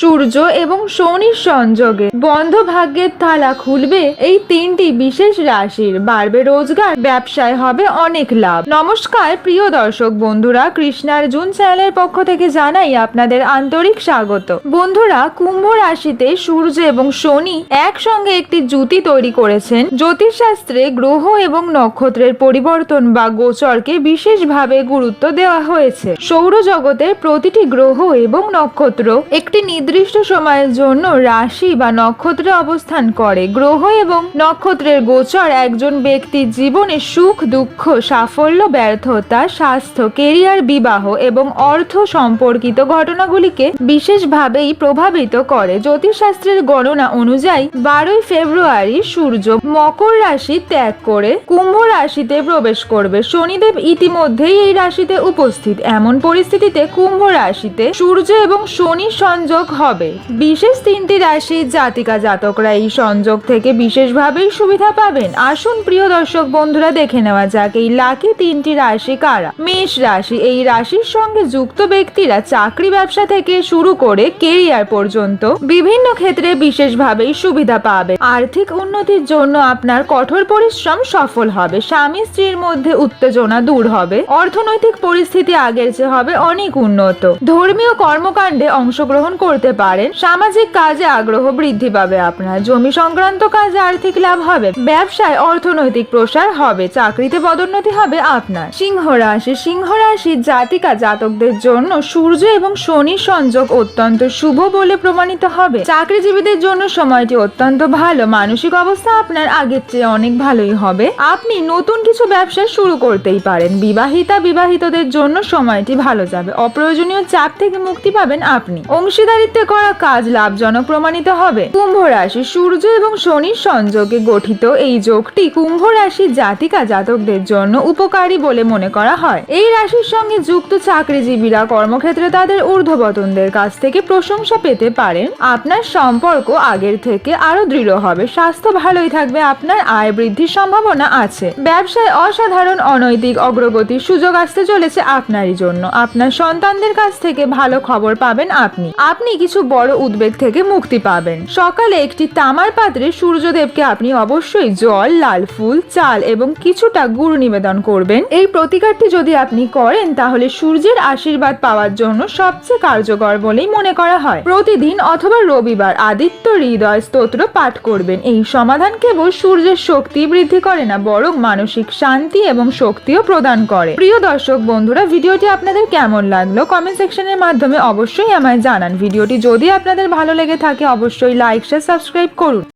সূর্য এবং শনির সংযোগে। বন্ধ ভাগ্যের তালা খুলবে এই তিনটি বিশেষ রাশির। বাড়বে রোজগার, ব্যবসায় হবে অনেক লাভ। নমস্কার, প্রিয় দর্শক বন্ধুরা কৃষ্ণার জুন চ্যানেলের পক্ষ থেকে জানাই আপনাদের আন্তরিক স্বাগত। বন্ধুরা, কুম্ভ রাশিতে সূর্য এবং শনি একসঙ্গে একটি জুতি তৈরি করেছেন। জ্যোতিষশাস্ত্রে গ্রহ এবং নক্ষত্রের পরিবর্তন বা গোচরকে বিশেষভাবে গুরুত্ব দেওয়া হয়েছে। সৌরজগতের প্রতিটি গ্রহ এবং নক্ষত্র একটি নির্দিষ্ট সময়ের জন্য রাশি বা নক্ষত্রে অবস্থান করে। গ্রহ এবং নক্ষত্রের গোচর একজন ব্যক্তির জীবনে সুখ, দুঃখ, সাফল্য, ব্যর্থতা, স্বাস্থ্য, কেরিয়ার, বিবাহ এবং অর্থ সম্পর্কিত ঘটনাগুলিকে বিশেষভাবেই প্রভাবিত করে। জ্যোতিষশাস্ত্রের গণনা অনুযায়ী বারোই ফেব্রুয়ারি সূর্য মকর রাশি ত্যাগ করে কুম্ভ রাশিতে প্রবেশ করবে। শনিদেব ইতিমধ্যেই এই রাশিতে উপস্থিত। এমন পরিস্থিতিতে কুম্ভ রাশিতে সূর্য এবং শনি সংযোগ হবে। বিশেষ তিনটি রাশির জাতিকা জাতকরা এই সংযোগ থেকে বিশেষভাবেই সুবিধা পাবেন। আসুন প্রিয় দর্শক বন্ধুরা, দেখে নেওয়া যাক এই লাকি তিনটি রাশি কারা। মেষ রাশি, এই রাশির সঙ্গে যুক্ত ব্যক্তিরা চাকরি ব্যবসা থেকে শুরু করে কেরিয়ার পর্যন্ত বিভিন্ন ক্ষেত্রে বিশেষভাবেই সুবিধা পাবে। আর্থিক উন্নতির জন্য আপনার কঠোর পরিশ্রম সফল হবে। স্বামী স্ত্রীর মধ্যে উত্তেজনা দূর হবে। অর্থনৈতিক পরিস্থিতি আগের চেয়ে হবে অনেক উন্নত। ধর্মীয় কর্মকাণ্ডে অংশগ্রহণ করতে পারেন। সামাজিক কাজে আগ্রহ বৃদ্ধি পাবে আপনার। জমি সংক্রান্ত কাজে আর্থিক লাভ হবে। ব্যবসায় অর্থনৈতিক প্রসার হবে। চাকরিতে পদোন্নতি হবে আপনার। সিংহ রাশি। সিংহ রাশির জাতিকা জাতকদের জন্য সূর্য এবং শনির সংযোগ অত্যন্ত শুভ বলে প্রমাণিত হবে। চাকরিজীবীদের জন্য সময়টি অত্যন্ত ভালো। মানসিক অবস্থা আপনার আগের চেয়ে অনেক ভালোই হবে। আপনি নতুন কিছু ব্যবসা শুরু করতেই পারেন। বিবাহিতা, বিবাহিতদের জন্য সময়টি ভালো যাবে। অপ্রয়োজনীয় চাপ থেকে মুক্তি পাবেন আপনি। অংশীদারিত্বে করা কাজ লাভজনক প্রমাণিত হবে। কুম্ভ রাশি সূর্য এবং শনির সংযোগে গঠিত এই যোগটি কুম্ভ রাশির জাতিকা জাতকদের জন্য উপকারী বলে মনে করা হয়। এই রাশির সঙ্গে যুক্ত চাকরিজীবীরা কর্মক্ষেত্রে তাদের ঊর্ধ্বতনদের কাছ থেকে প্রশংসা পেতে পারেন। আপনার সম্পর্ক আগের থেকে আরও দৃঢ় হবে। স্বাস্থ্য ভালোই থাকবে, আপনার আয় বৃদ্ধির সম্ভাবনা আছে। ব্যবসায় অসাধারণ অনৈতিক অগ্রগতির সুযোগ আসতে চলেছে আপনারই জন্য। আপনার সন্তানদের কাছ থেকে ভালো খবর পাবেন আপনি। আপনি কিছু বড় উদ্বেগ থেকে মুক্তি পাবেন। সকালে একটি তামার পাত্রে সূর্যদেবকে আপনি অবশ্যই জল, লাল ফুল, চাল এবং কিছুটা গুড় নিবেদন করবেন। এই প্রতিকারটি যদি আপনি করেন, তাহলে সূর্যের আশীর্বাদ পাওয়ার জন্য সবচেয়ে কার্যকর বলেই মনে করা হয়। প্রতিদিন অথবা রবিবার আদিত্য হৃদয় স্তোত্র পাঠ করবেন। এই সমাধান কেবল সূর্যের শক্তি বৃদ্ধি করে না, বরং মানসিক শান্তি এবং শক্তিও প্রদান করে। প্রিয় দর্শক বন্ধুরা, ভিডিওটি আপনাদের কেমন লাগল? কমেন্ট সেকশনের মাধ্যমে অবশ্যই আমায় জানান। ভিডিওটি যদি আপনাদের ভালো লেগে থাকে অবশ্যই লাইক শেয়ার সাবস্ক্রাইব করুন।